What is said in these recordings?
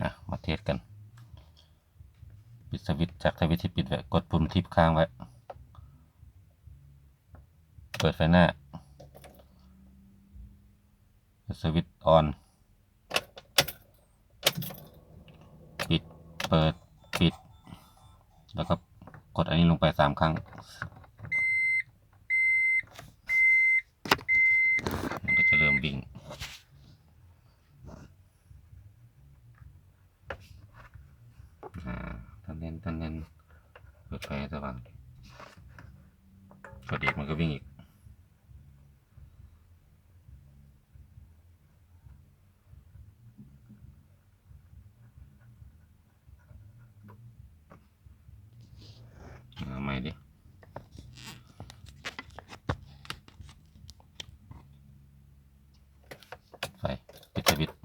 อะมาเทสกัน ปิดสวิตช์จากสวิตช์ที่ปิดไว้กดปุ่มทิปค้างไว้ เปิดไฟหน้าสวิตช์ออน ปิด เปิด ปิด แล้วก็กดอันนี้ลงไปสามครั้งมันก็จะเริ่มวิ่ง อ่าทันเน้นทันเน้นเปิ ดไฟสว่างกดอีกมันก็วิ่งอีกเอาใหม่ดิไฟปิดสวิตช์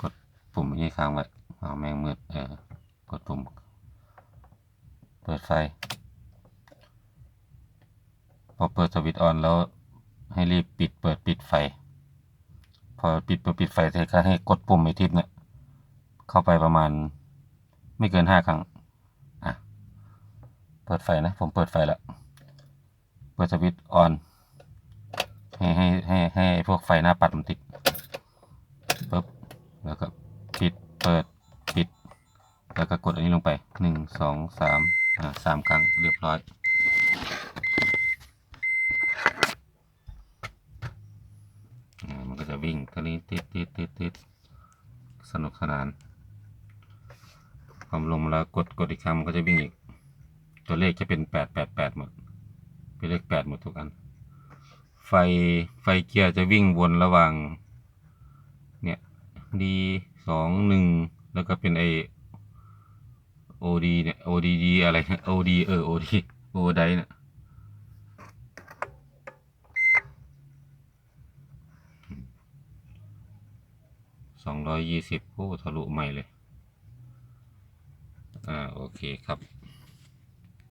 กดปุ่มนี้ค้างไว้เอาแมงมืดเออกดปุ่ม เปิดไฟ พอเปิดสวิตช์ออนแล้วให้รีบปิดเปิดปิดไฟ พอปิดเปิดปิดไฟเสร็จก็ให้กดปุ่มไอทิปเนี่ย เข้าไปประมาณไม่เกินห้าครั้ง อะ เปิดไฟนะ ผมเปิดไฟแล้ว เปิดสวิตช์ออน ให้ให้ให้ให้พวกไฟหน้าปัดมันติดปุ๊บ แล้วก็ปิด เปิด ปิด แล้วก็กดอันนี้ลงไปหนึ่งสองสาม อ่าสามครั้งเรียบร้อยอมันก็จะวิ่งทีนี้ติดติดติดติดสนุกสนานความลงแล้วกดกดอีกครั้งมันก็จะวิ่งอีก ตัวเลขจะเป็นแปดแปดแปดหมด เป็นเลขแปดหมดทุกอัน ไฟไฟเกียร์จะวิ่งวนระหว่าง เนี่ยดีสองหนึ่งแล้วก็เป็นไอ โอดีเนี่ยโอดีดีอะไรโอดีเออโอดีโอไดเนี่ยสองร้อยยี่สิบโอ้ทะลุใหม่เลย อ่า โอเคครับ